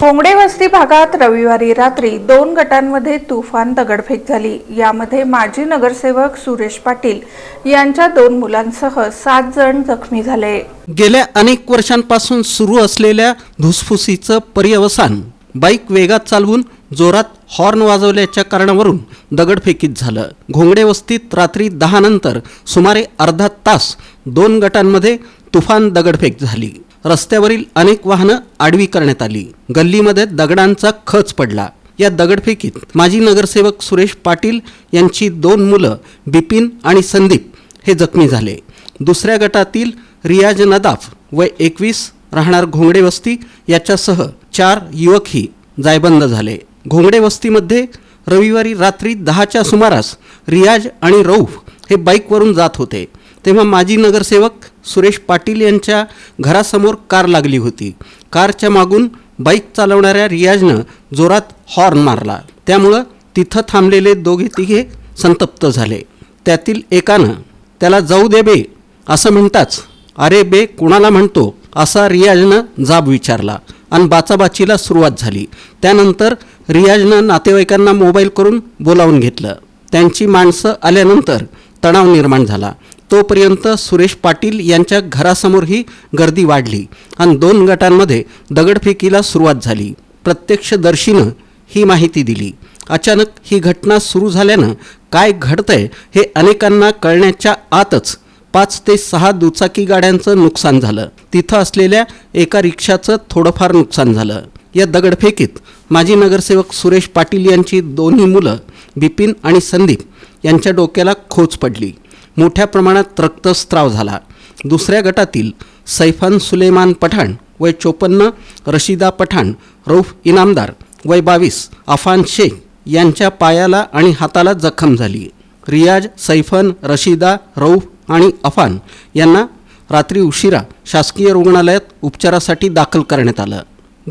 भोंगडे वस्ती भागात रविवारी रात्री दोन गटांमध्ये तुफान दगडफेक झाली. यामध्ये माजी नगरसेवक सुरेश पाटील यांच्या दोन मुलांसह सात जण जखमी झाले. गेल्या अनेक वर्षांपासून सुरू असलेल्या धुसफुसीचं पर्यवसान बाईक वेगात चालवून जोरात हॉर्न वाजवल्याच्या कारणावरून दगडफेकीत झालं. घोंगडे वस्तीत रात्री दहा नंतर सुमारे अर्धा तास दोन गटांमध्ये तुफान दगडफेक झाली. रस्त्यावरील अनेक वाहनं आडवी करण्यात आली. गल्लीमध्ये दगडांचा खच पडला. या दगडफेकीत माजी नगरसेवक सुरेश पाटील यांची दोन मुलं बिपिन आणि संदीप हे जखमी झाले. दुसऱ्या गटातील रियाज नदाफ वय एकवीस राहणार घोंगडे वस्ती याच्यासह चार युवकही जायबंद झाले. घोंगडे वस्तीमध्ये रविवारी रात्री दहाच्या सुमारास रियाज आणि रौफ हे बाईकवरून जात होते. तेव्हा माजी नगरसेवक सुरेश पाटील यांच्या घरासमोर कार लागली होती. कारच्या मागून बाईक चालवणाऱ्या रियाजनं जोरात हॉर्न मारला. त्यामुळं तिथं थांबलेले दोघे तिघे संतप्त झाले. त्यातील एकानं त्याला जाऊ दे बे असं म्हणताच अरे बे कुणाला म्हणतो? असा रियाजनं जाब विचारला आणि बाचाबाचीला सुरुवात झाली. त्यानंतर रियाजनं नातेवाईकांना मोबाईल करून बोलावून घेतलं. त्यांची माणसं आल्यानंतर तणाव निर्माण झाला. तोपर्यंत सुरेश पाटील यांच्या घरासमोरही गर्दी वाढली आणि दोन गटांमध्ये दगडफेकीला सुरुवात झाली. प्रत्यक्षदर्शीनं ही माहिती दिली. अचानक ही घटना सुरू झाल्यानं काय घडतंय हे अनेकांना कळण्याच्या आतच पाच ते सहा दुचाकी गाड्यांचं नुकसान झालं. तिथं असलेल्या एका रिक्षाचं थोडंफार नुकसान झालं. या दगडफेकीत माजी नगरसेवक सुरेश पाटील यांची दोन्ही मुलं बिपिन आणि संदीप यांच्या डोक्याला खोच पडली. मोठ्या प्रमाणात रक्तस्त्राव झाला. दुसऱ्या गटातील सैफान सुलेमान पठाण वय चोपन्न रशिदा पठाण रौफ इनामदार वय बावीस अफान शेख यांच्या पायाला आणि हाताला जखम झाली. रियाज सैफन रशिदा रौफ आणि अफान यांना रात्री उशिरा शासकीय रुग्णालयात उपचारासाठी दाखल करण्यात आलं.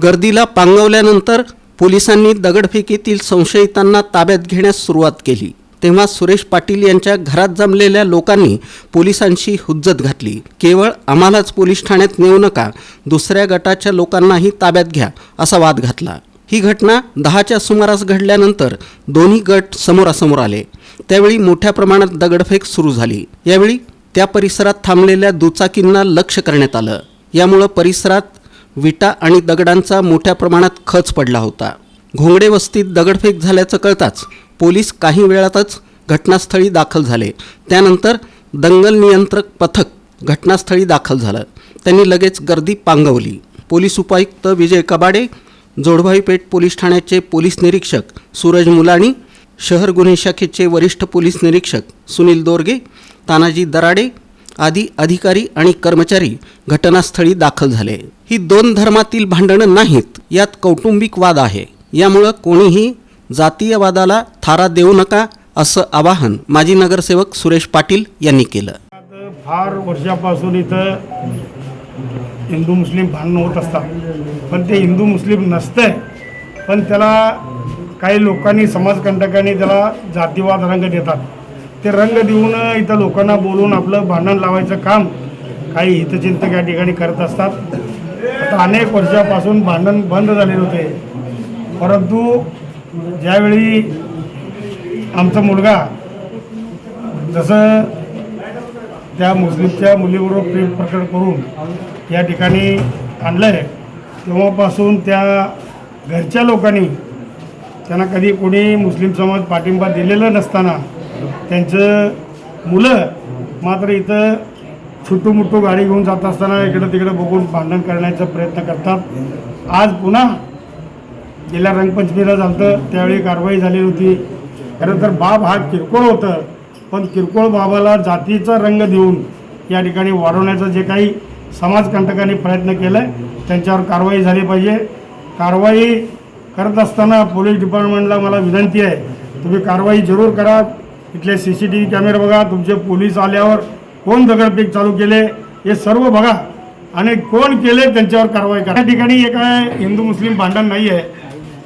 गर्दीला पांगवल्यानंतर पोलिसांनी दगडफेकीतील संशयितांना ताब्यात घेण्यास सुरुवात केली. तेव्हा सुरेश पाटील यांच्या घरात जमलेल्या लोकांनी पोलिसांशी हुज्जत घातली. केवळ आम्हालाच पोलीस ठाण्यात नेऊ नका दुसऱ्या गटाच्या लोकांनाही ताब्यात घ्या असा वाद घातला. ही घटना दहाच्या सुमारास घडल्यानंतर दोन्ही गट समोरासमोर आले. त्यावेळी मोठ्या प्रमाणात दगडफेक सुरू झाली. यावेळी त्या परिसरात थांबलेल्या दुचाकींना लक्ष करण्यात आलं. यामुळं परिसरात विटा आणि दगडांचा मोठ्या प्रमाणात खच पडला होता. घोंगडे वस्तीत दगडफेक झाल्याचं कळताच पोलीस काही वेळातच घटनास्थळी दाखल झाले. त्यानंतर दंगल नियंत्रक पथक घटनास्थळी दाखल झालं. त्यांनी लगेच गर्दी पांगवली. पोलीस उपायुक्त विजय कबाडे जोडभाई पेठ पोलीस ठाण्याचे पोलीस निरीक्षक सूरज मुलाणी शहर गुन्हे शाखेचे वरिष्ठ पोलीस निरीक्षक सुनील दोरगे तानाजी दराडे आदी अधिकारी आणि कर्मचारी घटनास्थळी दाखल झाले. ही दोन धर्मातील भांडणं नाहीत यात कौटुंबिक वाद आहे. यामुळं कोणीही जातीयवादाला थारा देऊ नका असं आवाहन माजी नगरसेवक सुरेश पाटील यांनी केलं. फार वर्षापासून इथं हिंदू मुस्लिम भांडणं होत असतात. पण ते हिंदू मुस्लिम नसतंय. पण त्याला काही लोकांनी समाजकंटकांनी त्याला जातीवाद रंग देतात. ते रंग देऊन इथं लोकांना बोलून आपलं भांडण लावायचं काम काही हितचिंतक या ठिकाणी करत असतात. आता अनेक वर्षापासून भांडण बंद झालेले होते. परंतु ज्यावेळी आमचा मुलगा जसं त्या मुस्लिमच्या मुलीबरोबर प्रेम प्रकट करून या ठिकाणी आणलं आहे तेव्हापासून त्या घरच्या लोकांनी त्यांना कधी कोणी मुस्लिम समाज पाठिंबा दिलेला नसताना त्यांचं मुलं मात्र इथं छुटूमुटू गाडी घेऊन जात असताना इकडं तिकडं बघून भांडण करण्याचा प्रयत्न करतात. आज पुन्हा गेल्या रंगपंचमीला झालं त्यावेळी कारवाई झाली होती. खरं तर बाब हा किरकोळ होतं पण किरकोळ बाबाला जातीचा रंग देऊन या ठिकाणी वाढवण्याचं जे काही समाजकंटकांनी प्रयत्न केला आहे त्यांच्यावर कारवाई झाली पाहिजे. कारवाई करत असताना पोलीस डिपार्टमेंटला मला विनंती आहे तुम्ही कारवाई जरूर करा. इथले सी सी टी व्ही कॅमेरे बघा तुमचे पोलीस आल्यावर कोण दगडफेक चालू केले हे सर्व बघा. आणि कोण केले त्यांच्यावर कारवाई करा. या ठिकाणी हे काय हिंदू मुस्लिम भांडण नाही आहे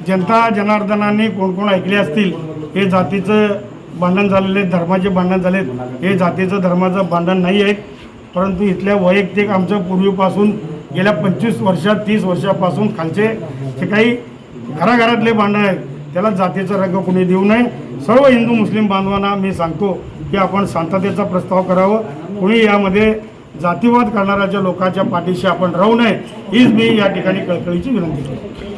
जनता जनार्दनाने कोण कोण ऐकले असतील हे जातीचं भांडण झालेले धर्माचे भांडण झालेत हे जातीचं धर्माचं भांडण नाही आहे परंतु इथल्या वैयक्तिक आमचं पूर्वीपासून गेल्या पंचवीस वर्षात तीस वर्षापासून खालचे जे काही घराघरातले भांडण आहेत त्याला जातीचा रंग कोणी देऊ नये. सर्व हिंदू मुस्लिम बांधवांना मी सांगतो की आपण शांततेचा प्रस्ताव करावं. कोणी यामध्ये जातीवाद करणाऱ्या ज्या लोकांच्या पाठीशी आपण राहू नये हीच मी या ठिकाणी कळकळीची विनंती करतो.